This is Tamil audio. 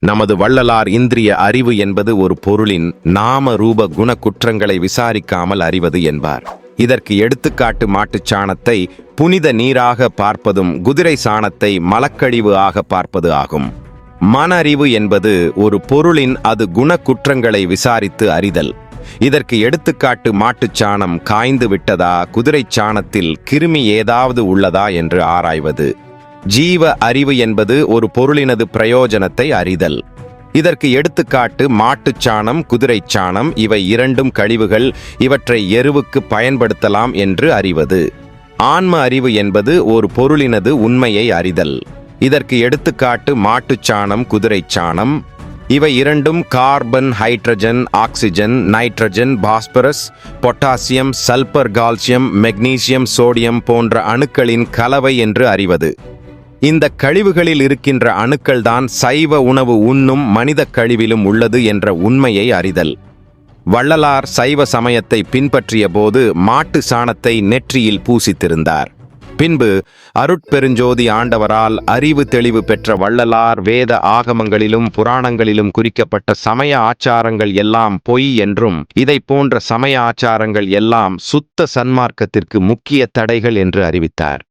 நமது வள்ளலார் இந்திரிய அறிவு என்பது ஒரு பொருளின் நாம ரூப குண குற்றங்களை விசாரிக்காமல் அறிவது என்பார். இதற்கு எடுத்துக்காட்டு மாட்டுச் சாணத்தை புனித நீராக பார்ப்பதும் குதிரை சாணத்தை மலக்கழிவு ஆக பார்ப்பது ஆகும். மன அறிவு என்பது ஒரு பொருளின் அது குண குற்றங்களை விசாரித்து அறிதல். இதற்கு எடுத்துக்காட்டு மாட்டுச் சாணம் காய்ந்து விட்டதா குதிரைச் சாணத்தில் கிருமி ஏதாவது உள்ளதா என்று ஆராய்வது. ஜீவ அறிவு என்பது ஒரு பொருளினது பிரயோஜனத்தை அறிதல். இதற்கு எடுத்துக்காட்டு மாட்டுச் சாணம் குதிரைச் சாணம் இவை இரண்டும் கழிவுகள் இவற்றை எருவுக்கு பயன்படுத்தலாம் என்று அறிவது. ஆன்ம அறிவு என்பது ஒரு பொருளினது உண்மையை அறிதல். இதற்கு எடுத்துக்காட்டு மாட்டுச் சாணம் குதிரைச் சாணம். இவை இரண்டும் carbon hydrogen oxygen nitrogen phosphorus potassium sulphur calcium magnesium sodium போன்ற அணுக்களின் கலவை என்று அறிவது. இந்த கழிவுகளில் இருக்கின்ற அணுக்கள்தான் சைவ உணவு உண்ணும் மனித கழிவிலும் உள்ளது என்ற உண்மையை அறிதல். வள்ளலார் சைவ சமயத்தை பின்பற்றிய போது மாட்டு சாணத்தை நெற்றியில் பூசித்திருந்தார். பின்பு அருட்பெருஞ்சோதி ஆண்டவரால் அறிவு தெளிவு பெற்ற வள்ளலார் வேத ஆகமங்களிலும் புராணங்களிலும் குறிக்கப்பட்ட சமய ஆச்சாரங்கள் எல்லாம் பொய் என்றும் இதை போன்ற சமய ஆச்சாரங்கள் எல்லாம் சுத்த சன்மார்க்கத்திற்கு முக்கிய தடைகள் என்று அறிவித்தார்.